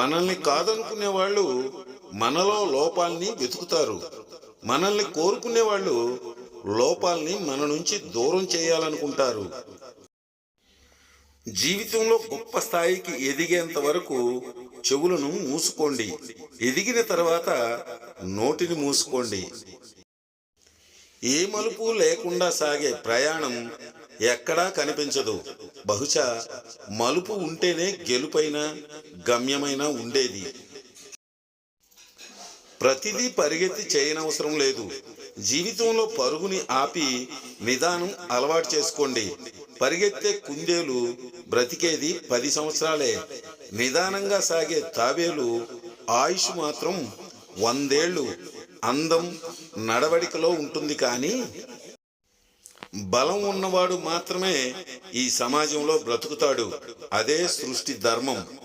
మనల్ని కాదనుకునే వాళ్ళు మనలో లోపాల్ని వెతుకుతారు. మనల్ని కోరుకునే వాళ్ళు లోపాల్ని మన నుంచి దూరం చేయాలనుకుంటారు. జీవితంలో గొప్ప స్థాయికి ఎదిగేంత వరకు చెవులను మూసుకోండి. ఎదిగిన తర్వాత నోటిని మూసుకోండి. ఏ మలుపు లేకుండా సాగే ప్రయాణం ఎక్కడా కనిపించదు. బహుశా మలుపు ఉంటేనే గెలుపైన గమ్యమైన ఉండేది. ప్రతిదీ పరిగెత్తి చేయనవసరం లేదు. జీవితంలో పరుగుని ఆపి నిదానం అలవాటు చేసుకోండి. పరిగెత్తే కుందేలు బ్రతికేది పది సంవత్సరాలే. నిదానంగా సాగే తాబేలు ఆయుష్ మాత్రం వందేళ్ళు అందం నడవడికలో ఉంటుంది కానీ బలం ఉన్నవాడు మాత్రమే ఈ సమాజంలో బ్రతుకుతాడు. అదే సృష్టి ధర్మం.